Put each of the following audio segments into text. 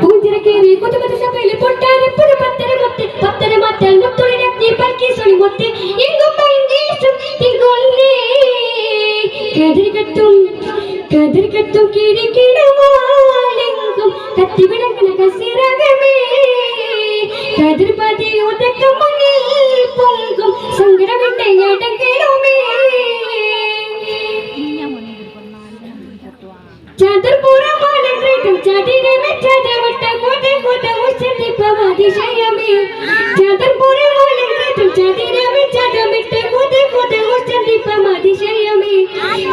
പൂഞ്ചിറക്കേറി കൊതു സഭയിലെ പൊട്ടാരപ്പുഴ പത്തര മുത്ത് പത്തര മാറ്റാൽ മുത്തുളിരത്തി പൽക്കി സൊളി മുത്ത്. എങ്കും പൈങ്കീസും തികൊള്ളേ കതിർ കത്തും കതിർ കത്തും കിരികിടമാലെങ്കും കത്തി വിളങ്ങണ കസിരകമേ കതിർ പതി ഉദക്ക മുന്നിൽ പൊങ്കും. സങ്കടമെന്റെ ഞടങ്കിലുമേ ചതുർപുറമാണ് കൃതം ചതിരമെ ചതവട്ട കൊത കൊത ഉച്ചത്തി പവാതിശയമേ ചതുർപുറമാണ് കൃതം ചതിരമെ ചതമിട്ട കൊത കൊത ഉച്ചത്തി പവാതിശയമേ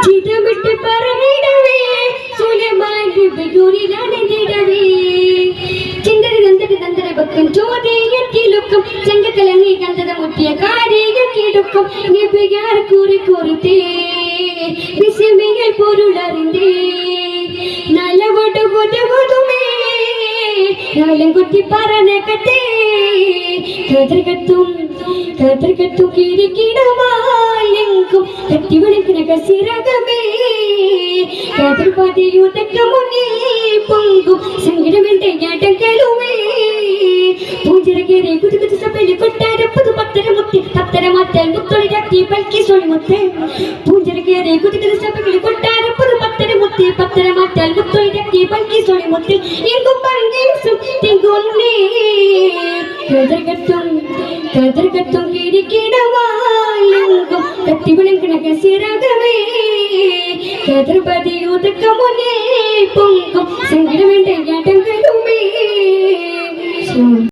ചിതമിട്ട് പറഞ്ഞിടവേ സുലമാൻ വിബയൂരിലാണെന്നിടവേ ചിന്തര നന്ദര നന്ദര ബക്കം ചോദ്യത്തിലുക്കും ചെങ്കക്കലങ്ങി കണ്ടത മുട്ടിയ കാര്യങ്ങൾ കിടക്കും നിബിയാർ കൂറി കുറിത്തേ നാലും കുത്തി പറഞ്ഞകത്തേ കതിർകത്തും കതിർകത്തും കിരിക്കിടമാലെങ്കും കത്തി വിളിക്കുന്ന കസിരകമേ കതിർപതിയുതക്ക മുന്നിൽ പൊങ്കും സങ്കടമെന്റെ ഞാട്ടങ്ങളുമേ പൂഞ്ചിറകേറെ കുതു കുതു സഭയിൽ കൊട്ടാര പുതു പത്തര മുത്തി പത്തര മാറ്റാൽ മുത്തൊളി കത്തി പൽക്കി സോളി മുത്ത്. പൂഞ്ചിറകേറെ കുതു കുതു സഭയിൽ കൊട്ടാര പുതു പത്തര മുത്തി പത്തര മാറ്റാൽ മുത്തൊളി കത്തി പൽക്കി സോളി മുത്ത് എങ്കും തിങ്കൊന്നേ കതിർകത്തും കതിർകത്തും കിരിക്കിടവാലെങ്കും കത്തി വിളങ്ങണ കസിരകമേ കതിർപതി ഉദക്ക മുന്നേ പൊങ്കും സങ്കടമെന്റെ